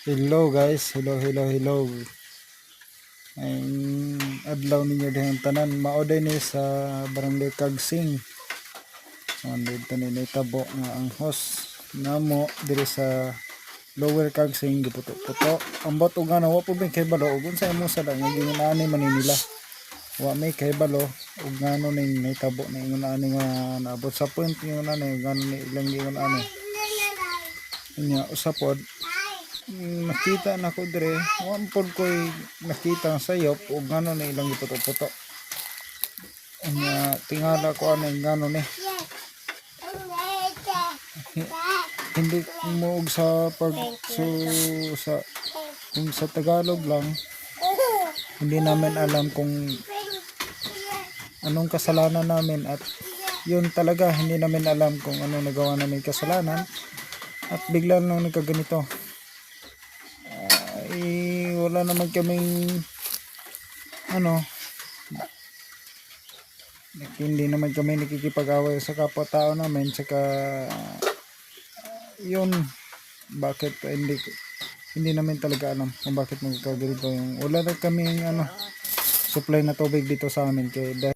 Hello guys, hello hello hello. Ay adlaw ninyo dihang tanan maoday ni sa barangay Kagsing. So dito ni nitabo nga ang host namo diri sa Lower Kagsing giputo-puto. Ang bot ug ano wa may kay balo ug unsa imo sa nga ginani man nila. Wa may kay balo ug ngano ning nitabo na ingon ani nga naabot sa point ingon ani ngano ni ilang ingon ani. Nya usapod nakita na ko dire wan pod ko'y nakita ang sayop ug ngano na ilang iputo-puto. Nya tingala ko ano yung ngano ni hindi mo sa pag so, sa kung sa Tagalog lang hindi namin alam kung anong kasalanan namin at yun talaga hindi namin alam kung ano nagawa namin kasalanan. At bigla lang nagkaganito ay wala naman kaming ano hindi naman kami nakikipag-away sa kapwa-tao namin saka yun bakit hindi hindi namin talaga alam kung bakit magkaganito yung wala na kaming ano supply na tubig dito sa amin kaya